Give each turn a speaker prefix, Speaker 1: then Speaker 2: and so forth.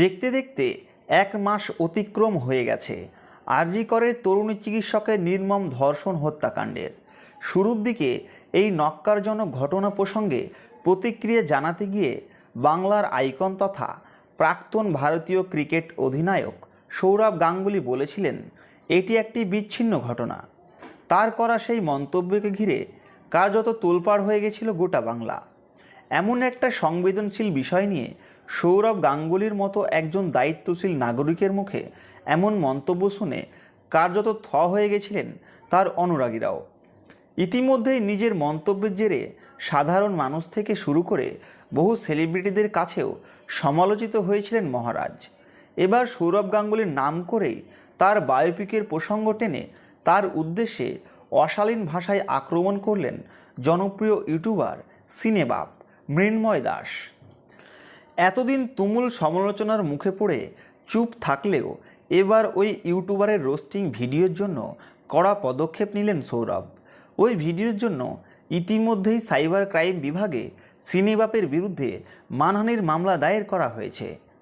Speaker 1: দেখতে দেখতে এক মাস অতিক্রম হয়ে গেছে। আরজি করের তরুণী চিকিৎসকের নির্মম ধর্ষণ হত্যাকাণ্ডের। শুরুর দিকে এই নক্কারজনক ঘটনা প্রসঙ্গে প্রতিক্রিয়া জানাতে গিয়ে বাংলার আইকন তথা প্রাক্তন ভারতীয় ক্রিকেট অধিনায়ক সৌরভ গাঙ্গুলি বলেছিলেন, এটি একটি বিচ্ছিন্ন ঘটনা। তার করা সেই মন্তব্যকে ঘিরে কার্যত তোলপাড় হয়ে গেছিল গোটা বাংলা। এমন একটা সংবেদনশীল বিষয় নিয়ে সৌরভ গাঙ্গুলির মতো একজন দায়িত্বশীল নাগরিকের মুখে এমন মন্তব্য শুনে কার্যত থ হয়ে গেছিলেন তার অনুরাগীরাও। ইতিমধ্যেই নিজের মন্তব্যের জেরে সাধারণ মানুষ থেকে শুরু করে বহু সেলিব্রিটিদের কাছেও সমালোচিত হয়েছিলেন মহারাজ। এবার সৌরভ গাঙ্গুলির নাম করেই তার বায়োপিকের প্রসঙ্গ টেনে তার উদ্দেশ্যে অশালীন ভাষায় আক্রমণ করলেন জনপ্রিয় ইউটিউবার সিনেবাপ মৃন্ময় দাস। এতদিন তুমুল সমালোচনার মুখে পড়ে চুপ থাকলেও এবার ওই ইউটিউবারের রোস্টিং ভিডিওর জন্য কড়া পদক্ষেপ নিলেন সৌরভ। ওই ভিডিওর জন্য ইতিমধ্যেই সাইবার ক্রাইম বিভাগে সিনেবাপের বিরুদ্ধে মানহানির মামলা দায়ের করা হয়েছে।